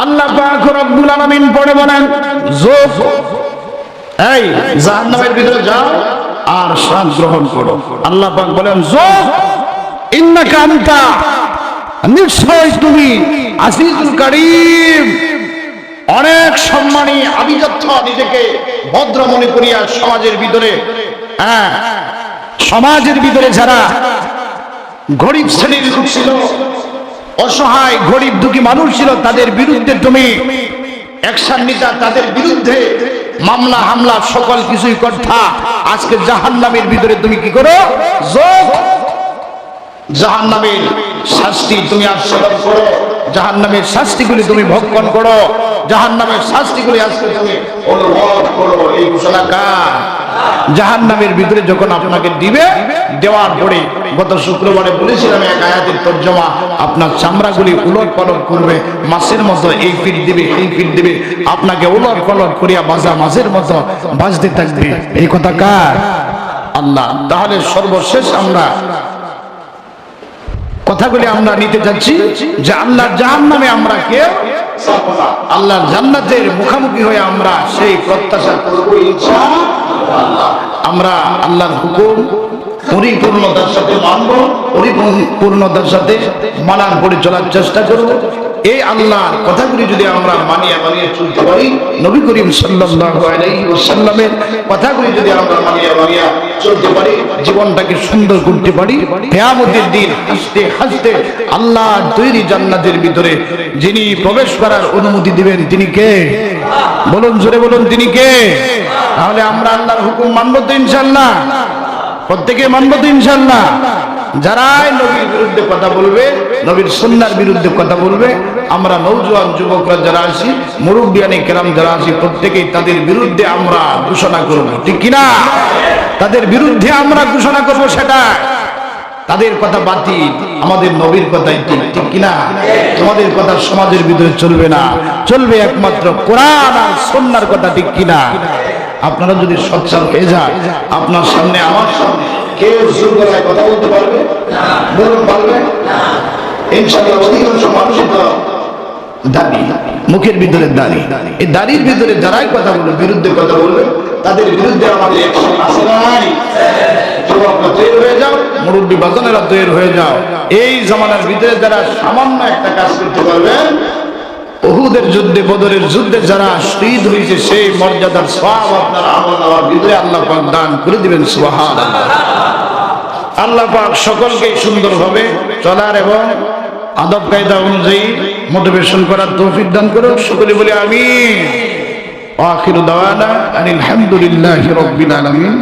আল্লাহ পাক রব্বুল আলামিন পড়ে বলেন, যোগ, এই জাহান্নামের ভিতরে যাও আর শ্বাস গ্রহণ করো। আল্লাহ পাক বলেন, যোগ, ইন্নাকা আনতা, নিশ্চয় তুমি আজিজুল করিম। অনেক সম্মানী আভিজাত্য নিজেকে ভদ্র মনে করিয়া সমাজের ভিতরে হ্যাঁ সমাজের ভিতরে যারা গরিব শ্রেণির লোক ছিল অসহায়, গরিব, দুঃখী মানুষ ছিল, তাদের বিরুদ্ধে তুমি অ্যাকশন নিতা, তাদের বিরুদ্ধে মামলা, হামলা, সকল কিছুই কথা আজকে জাহান্নামের ভিতরে তুমি কি করো? যোগ। জাহান্নামের শাস্তি তুমি আস্বাদন করো। জাহান্নামের শাস্তিগুলি তুমি ভক্ষণ করো। জাহান জাহান্নামের শাস্তিগুলি আজকে তুমি অনুভব করো। এই ঘোষণা কার? জাহান্নামের ভিতরে যখন আপনাকে দিবে, দেওয়ার পরে গত শুক্রবারে বলেছিলাম এক আয়াতের তর্জমা, আপনার চামড়াগুলি উলট পালট করবে, মাছের মতো এই ফিট দিবে এই ফিট দিবে, আপনাকে উলট পালট করিয়া বাজা মাছের মতো বাজতে থাকবে। এই কথা কার? আল্লাহ। তাহলে সর্বশেষ আমরা কথাগুলি আমরা নিতে যাচ্ছি যে আল্লাহ জাহান নামে আমরা কে আল্লাহ জান্নাতের মুখামুখি হয়ে আমরা সেই প্রত্যাশা করব ইনশাআল্লাহ। আমরা আল্লাহর হুকুম, পরিপূর্ণতার সাথে মানব, পরিপূর্ণতার সাথে মানার পরে চলার চেষ্টা করব। এই আল্লাহর কথাগুলি যদি আমরা মানিয়ে মানিয়ে চলতে পারি, নবী করিম ওয়াসাল্লামের কথাগুলি যদি আমরা মানিয়ে মানিয়ে চলতে পারি, জীবনটাকে সুন্দর করতে পারি, কিয়ামতের দিন হাসতে হাসতে আল্লাহ তৈরি জান্নাতের ভিতরে যিনি প্রবেশ করার অনুমতি দিবেন, তিনি কে? বলুন, জোরে বলুন, তিনি কে? তাহলে আমরা আল্লাহর হুকুম মানব তো ইনশাল্লাহ প্রত্যেকে মানব তো ইনশাল্লাহ যারাই নবীর বিরুদ্ধে কথা বলবে, নবীর সন্ন্যার বিরুদ্ধে কথা বলবে, আমরা নৌজওয়ান যুবকরা যারা আছি, মুরব্বিয়ানি কেরাম যারা আছি, প্রত্যেকেই তাদের বিরুদ্ধে আমরা ঘোষণা করব। ঠিক কিনা? তাদের বিরুদ্ধে আমরা ঘোষণা করব সেটা তাদের কথা বাতিল, আমাদের নবীর কথাই ঠিক। ঠিক কিনা? তোমাদের কথা সমাজের ভিতরে চলবে না। চলবে একমাত্র কোরআন আর সন্ন্যার কথা, ঠিক কিনা? আপনারা যদি সচ্ছল হয়ে যায় আপনার সামনে আমার সামনে কেউ জোর গলায় কথা বলতে পারবে? বলতে পারবে? ইনশাআল্লাহ অধিকাংশ মানুষই তো দাড়ি মুখের ভিতরে দাড়ি এই দাড়ির ভিতরে যারাই কথা বলবে বিরুদ্ধে কথা বলবে, তাদের বিরুদ্ধে আমাদের action আছে নাই? হয়ে যাও, মুরব্বী বাজানেরা তৈরি হয়ে যাও। এই জামানার ভিতরে যারা সামান্য একটা কাজ করতে পারবেন ওহুদের যুদ্ধে, বদরের যুদ্ধে যারা শহীদ হয়েছে, সেই মর্যাদার সব আপনার আল্লাহ দান করে দিবেন সুবহান আল্লাহ পাক সকলকে সুন্দরভাবে চলার এবং আদব কায়দা অনুযায়ী মোটিভেশন করার তৌফিক দান করো সকলে বলে আমি আখির দাওয়ানা আনিল হামদুলিল্লাহি রাব্বিল আলামিন।